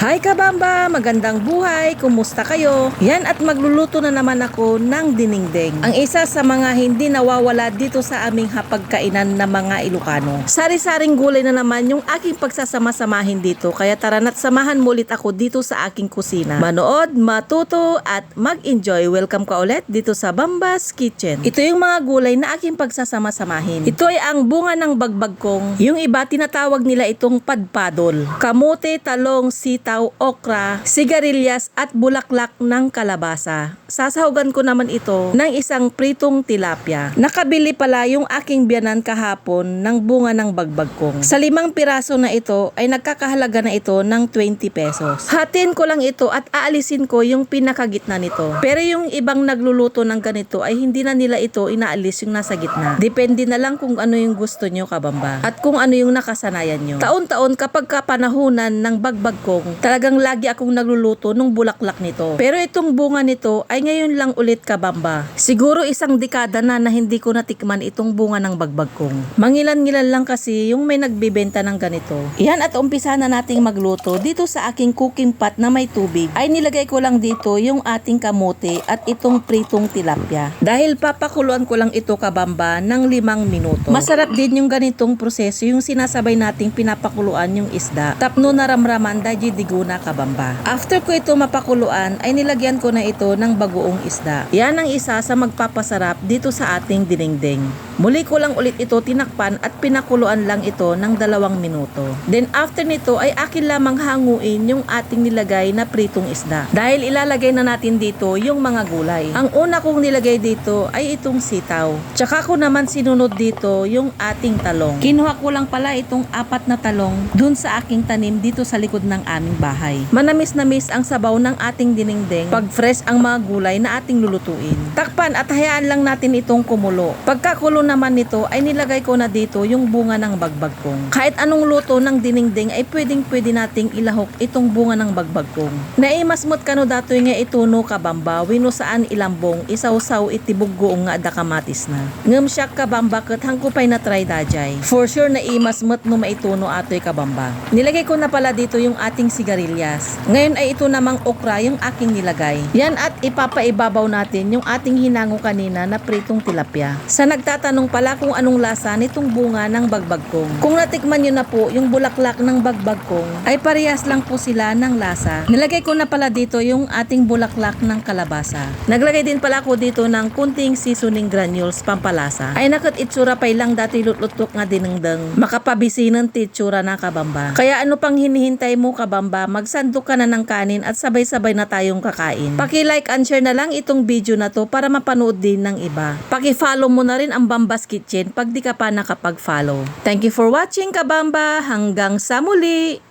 Hi kabamba! Magandang buhay! Kumusta kayo? Yan at magluluto na naman ako ng dinengdeng. Ang isa sa mga hindi nawawala dito sa aming hapagkainan na mga Ilocano. Sari-saring gulay na naman yung aking pagsasama-samahin dito kaya tara na't samahan mo ulit ako dito sa aking kusina. Manood, matuto at mag-enjoy. Welcome ka ulit dito sa Bambas Kitchen. Ito yung mga gulay na aking pagsasama-samahin. Ito ay ang bunga ng bagbag kong. Yung iba tinatawag nila itong padpadol. Kamote, talong, sitaw, okra, sigarilyas at bulaklak ng kalabasa. Sasahugan ko naman ito ng isang pritong tilapia. Nakabili pala yung aking biyanan kahapon ng bunga ng bagbag kong. Sa limang piraso na ito ay nagkakahalaga na ito ng 20 pesos. Hatin ko lang ito at aalisin ko yung pinakagitna nito. Pero yung ibang nagluluto ng ganito ay hindi na nila ito inaalis yung nasa gitna. Depende na lang kung ano yung gusto nyo kabamba at kung ano yung nakasanayan nyo. Taon-taon kapag kapanahunan ng bagbag kong, talagang lagi akong nagluluto ng bulaklak nito. Pero itong bunga nito ay ngayon lang ulit kabamba. Siguro isang dekada na na hindi ko natikman itong bunga ng bagbag kong. Mangilan-ngilan lang kasi yung may nagbibenta ng ganito. Yan at umpisa na nating magluto dito sa aking cooking pot na may tubig. Ay nilagay ko lang dito yung ating kamote at itong pritong tilapia. Dahil papakuluan ko lang ito kabamba ng limang minuto. Masarap din yung ganitong proseso yung sinasabay nating pinapakuluan yung isda. Tapno na ramraman daji diguna kabamba. After ko ito mapakuluan ay nilagyan ko na ito ng bagoong isda. Yan ang isa sa magpapasarap dito sa ating dinengdeng. Muli ko lang ulit ito tinakpan at pinakuluan lang ito ng dalawang minuto. Then after nito ay akin lamang hanguin yung ating nilagay na pritong isda. Dahil ilalagay na natin dito yung mga gulay. Ang una kong nilagay dito ay itong sitaw. Tsaka ko naman sinunod dito yung ating talong. Kinuha ko lang pala itong apat na talong dun sa aking tanim dito sa likod ng aming bahay. Manamis-namis ang sabaw ng ating dinengdeng pag fresh ang mga gulay na ating lulutuin. Takpan at hayaan lang natin itong kumulo. Pagkakulo naman nito ay nilagay ko na dito yung bunga ng bagbag kong. Kahit anong luto ng dinengdeng ay pwedeng pwede nating ilahok itong bunga ng bagbag kong. Naimasmot kano datoy nga ituno kabamba wino saan ilambong isaw-saw itibog goong nga adakamatis na. Ngem siya kabamba ket hangkupay na try dajay. For sure na imasmot no maituno atoy kabamba. Nilagay ko na pala dito yung ating sigarilyas. Ngayon ay ito namang okra yung aking nilagay. Yan at ipapaibabaw natin yung ating hinango kanina na pritong tilapia. Sa nagtatanong pala kung anong lasa nitong bunga ng bagbag kong. Kung natikman nyo na po yung bulaklak ng bagbag kong, ay parehas lang po sila ng lasa. Nilagay ko na pala dito yung ating bulaklak ng kalabasa. Naglagay din pala ako dito ng kunting seasoning granules pampalasa. Ay nakat itsura pa lang dati lutlutok nga dinengdeng. Makapabisinan ti itsura na kabamba. Kaya ano pang hinihintay mo kabamba, magsandok ka na ng kanin at sabay-sabay na tayong kakain. Paki-like and share na lang itong video na to para mapanood din ng iba. Paki-follow mo na rin ang Bambas Kitchen pag di ka pa nakapag-follow. Thank you for watching kabamba. Hanggang sa muli!